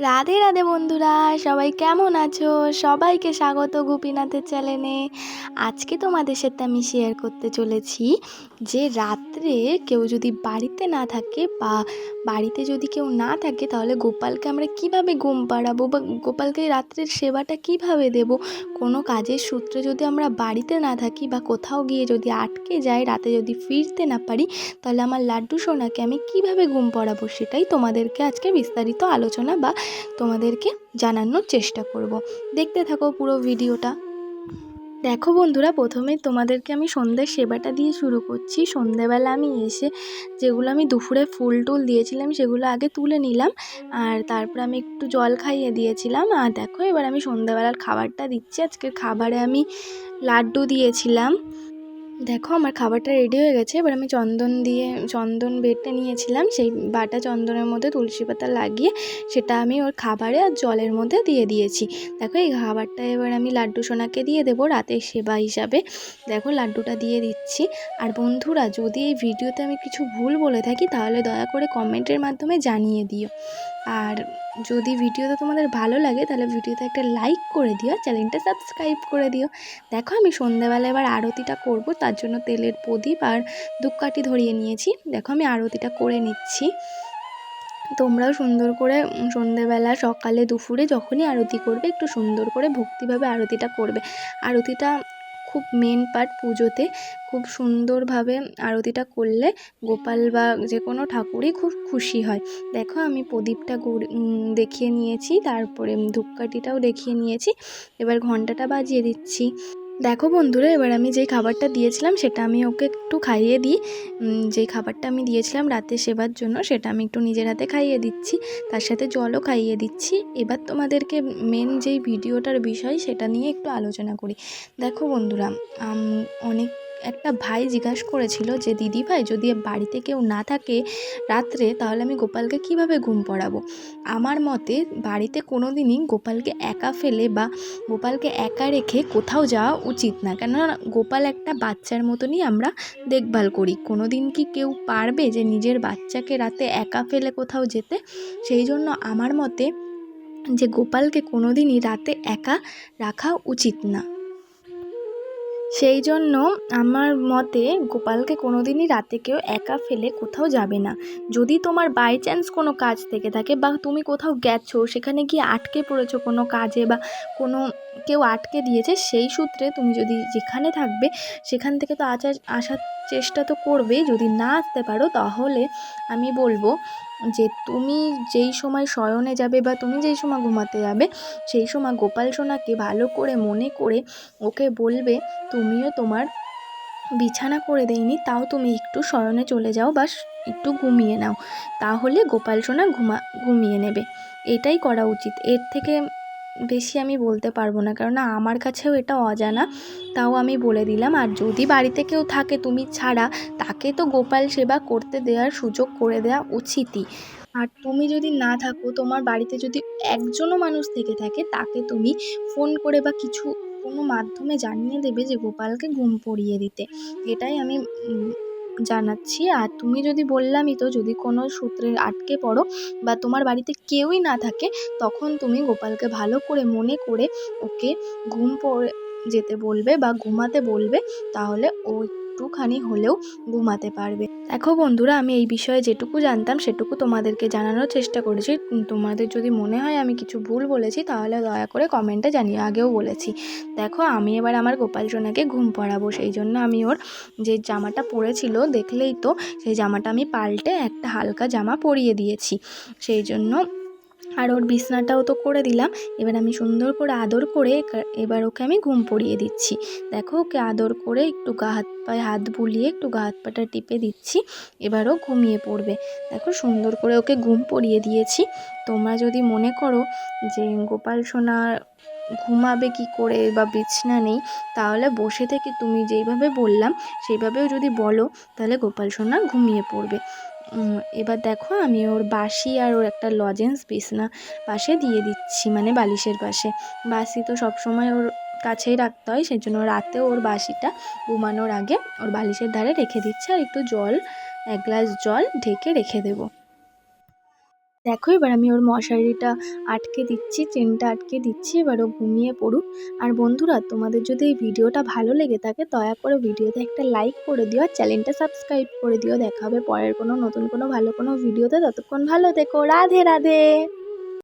রাধে রাধে বন্ধুরা, সবাই কেমন আছো? সবাইকে স্বাগত গোপীনাথের চ্যানেলে আজকে তোমাদের সাথে আমি শেয়ার করতে চলেছি যে রাত্রে কেউ যদি বাড়িতে না থাকে বা বাড়িতে যদি কেউ না থাকে, তাহলে গোপালকে আমরা কীভাবে ঘুম পাড়াবো বা গোপালকে রাত্রের সেবাটা কীভাবে দেব? কোনো কাজের সূত্রে যদি আমরা বাড়িতে না থাকি বা কোথাও গিয়ে যদি আটকে যাই, রাতে যদি ফিরতে না পারি, তাহলে আমার লাড্ডু সোনাকে আমি কীভাবে ঘুম পড়াবো সেটাই তোমাদেরকে আজকে বিস্তারিত আলোচনা বা তোমাদেরকে জানানোর চেষ্টা করব। দেখতে থাকো পুরো ভিডিওটা। দেখো বন্ধুরা, প্রথমে তোমাদেরকে আমি সন্ধ্যের সেবাটা দিয়ে শুরু করছি। সন্ধ্যেবেলা আমি এসে যেগুলো আমি দুপুরে ফুল টুল দিয়েছিলাম সেগুলো আগে তুলে নিলাম আর তারপর আমি একটু জল খাইয়ে দিয়েছিলাম। আর দেখো, এবার আমি সন্ধ্যেবেলার খাবারটা দিচ্ছি। আজকের খাবারে আমি লাড্ডু দিয়েছিলাম। দেখো, আমার খাবারটা রেডি হয়ে গেছে। এবার আমি চন্দন দিয়ে, চন্দন বেটে নিয়েছিলাম। সেই বাটা চন্দনের মধ্যে তুলসী পাতা লাগিয়ে সেটা আমি ওর খাবারে আর জলের মধ্যে দিয়ে দিয়েছি। দেখো, এই খাবারটা এবার আমি লাড্ডু সোনাকে দিয়ে দেবো রাতের সেবা হিসাবে। দেখো, লাড্ডুটা দিয়ে দিচ্ছি। আর বন্ধুরা, যদি এই ভিডিওতে আমি কিছু ভুল বলে থাকি, তাহলে দয়া করে কমেন্টের মাধ্যমে জানিয়ে দিও। আর যদি ভিডিওটা তোমাদের ভালো লাগে, তাহলে ভিডিওতে একটা লাইক করে দিও, চ্যানেলটা সাবস্ক্রাইব করে দিও। দেখো আমি সন্ধ্যাবেলা এবার আরতিটা করব, তার জন্য তেলের প্রদীপ আর ধূপকাঠি ধরিয়ে নিয়েছি। দেখো আমি আরতিটা করে নিচ্ছি। তোমরাও সুন্দর করে সন্ধেবেলা সকালে দুপুরে যখনই আরতি করবে, একটু সুন্দর করে ভক্তিভাবে আরতিটা করবে। আরতিটা খুব মেন পার্ট পুজোতে খুব সুন্দরভাবে আরতিটা করলে গোপাল বা যে কোনো ঠাকুরই খুব খুশি হয়। দেখো আমি প্রদীপটা দেখিয়ে নিয়েছি, তারপরে ধূপকাঠিটাও দেখিয়ে নিয়েছি। এবার ঘন্টাটা বাজিয়ে দিচ্ছি। দেখো বন্ধুরা, এবার আমি যেই খাবারটা দিয়েছিলাম সেটা আমি ওকে একটু খাইয়ে দিই। যেই খাবারটা আমি দিয়েছিলাম রাতে সেবার জন্য সেটা আমি একটু নিজের হাতে খাইয়ে দিচ্ছি, তার সাথে জলও খাইয়ে দিচ্ছি। এবার তোমাদেরকে মেন যেই ভিডিওটার বিষয় সেটা নিয়ে একটু আলোচনা করি। দেখো বন্ধুরা অনেক একটা ভাই জিজ্ঞাসা করেছিল যে, দিদি ভাই, যদি বাড়িতে কেউ না থাকে রাত্রে, তাহলে আমি গোপালকে কীভাবে ঘুম পড়াবো? আমার মতে, বাড়িতে কোনো দিনই গোপালকে একা ফেলে বা গোপালকে একা রেখে কোথাও যাওয়া উচিত না। কেননা, গোপাল একটা বাচ্চার মতনই আমরা দেখভাল করি। কোনো দিন কি কেউ পারবে যে, নিজের বাচ্চাকে রাতে একা ফেলে কোথাও যেতে? সেই জন্য আমার মতে, যে, গোপালকে কোনো দিনই রাতে একা রাখা উচিত না। সেই জন্য আমার মতে গোপালকে কোনো দিনই রাতে কেউ একা ফেলে কোথাও যাবে না। যদি তোমার বাই চান্স কোনো কাজ থেকে থাকে বা তুমি কোথাও গেছো, সেখানে গিয়ে আটকে পড়েছো কোনো কাজে বা কোনো কেউ আটকে দিয়েছে, সেই সূত্রে তুমি যদি যেখানে থাকবে, সেখান থেকে তো আচার, আসার চেষ্টা তো করবেই। যদি না আসতে পারো, তাহলে আমি বলব যে তুমি যেই সময় শয়নে যাবে বা তুমি যেই সময় ঘুমাতে যাবে, সেই সময় গোপাল সোনাকে ভালো করে মনে করে ওকে বলবে, তুমিও তোমার বিছানা করে দেয়নি তাও তুমি একটু শয়নে চলে যাও বা একটু ঘুমিয়ে নাও। তাহলে গোপাল সোনা ঘুমা, ঘুমিয়ে নেবে। এটাই করা উচিত। এর থেকে বেশি আমি বলতে পারব না। কেননা আমার কাছেও এটা অজানা। তাও আমি বলে দিলাম, আর যদি বাড়িতে কেউ থাকে তুমি ছাড়া, তাকে তো গোপাল সেবা করতে দেওয়ার সুযোগ করে দেওয়া উচিতই। আর তুমি যদি না থাকো, তোমার বাড়িতে যদি একজনও মানুষ থেকে থাকে, তাকে তুমি ফোন করে বা কিছু কোনো মাধ্যমে জানিয়ে দেবে যে গোপালকে ঘুম পড়িয়ে দিতে। এটাই আমি জানাচ্ছি। আর তুমি যদি বললামই তো যদি কোনো সূত্রে আটকে পড়ো বা তোমার বাড়িতে কেউই না থাকে, তখন তুমি গোপালকে ভালো করে মনে করে ওকে ঘুম পড়ে যেতে বলবে বা ঘুমাতে বলবে, তাহলে ও একটুখানি হলেও ঘুমাতে পারবে। দেখো বন্ধুরা, আমি এই বিষয়ে যেটুকু জানতাম সেটুকু তোমাদেরকে জানানোর চেষ্টা করেছি। তোমাদের যদি মনে হয় আমি কিছু ভুল বলেছি, তাহলে দয়া করে কমেন্টে জানিয়ে আগেও বলেছি। দেখো, আমি এবার আমার গোপাল সোনাকে ঘুম পড়াবো, সেই জন্য আমি ওর যে জামাটা পরেছিল দেখলেই তো সেই জামাটা আমি পাল্টে একটা হালকা জামা পরিয়ে দিয়েছি। সেই জন্য আর ওর বিছনাটাও তো করে দিলাম। এবার আমি সুন্দর করে আদর করে এবার ওকে আমি ঘুম পড়িয়ে দিচ্ছি। দেখো, ওকে আদর করে একটু গা হাত পায়ে হাত বুলিয়ে একটু গা হাত পাটা টিপে দিচ্ছি। এবারও ঘুমিয়ে পড়বে। দেখো, সুন্দর করে ওকে ঘুম পড়িয়ে দিয়েছি। তোমরা যদি মনে করো যে গোপাল সোনার ঘুমাবে কি করে বা বিছনা নেই, তাহলে বসে থেকে তুমি যেইভাবে বললাম, সেইভাবেও যদি বলো, তাহলে গোপাল সোনা ঘুমিয়ে পড়বে। এবার দেখো আমি ওর বাসি আর ওর একটা লজেন্স বিছনা পাশে দিয়ে দিচ্ছি মানে বালিশের পাশে। বাসি তো সবসময় ওর কাছেই রাখতে হয় সেই জন্য রাতে ওর বাসিটা ঘুমানোর আগে ওর বালিশের ধারে রেখে দিচ্ছি আর একটু জল, এক গ্লাস জল ঢেকে রেখে দেবো। দেখো, এবার আমি ওর মশারিটা আটকে দিচ্ছি, চেনটা আটকে দিচ্ছি, এবার ও ঘুমিয়ে পড়ুক। আর বন্ধুরা, তোমাদের যদি এই ভিডিওটা ভালো লেগে থাকে, দয়া করে ভিডিওতে একটা লাইক করে দিও আর চ্যানেলটা সাবস্ক্রাইব করে দিও। দেখা হবে পরের কোনো নতুন কোনো ভালো কোনো ভিডিওতে। ততক্ষণ ভালো দেখো রাধে রাধে।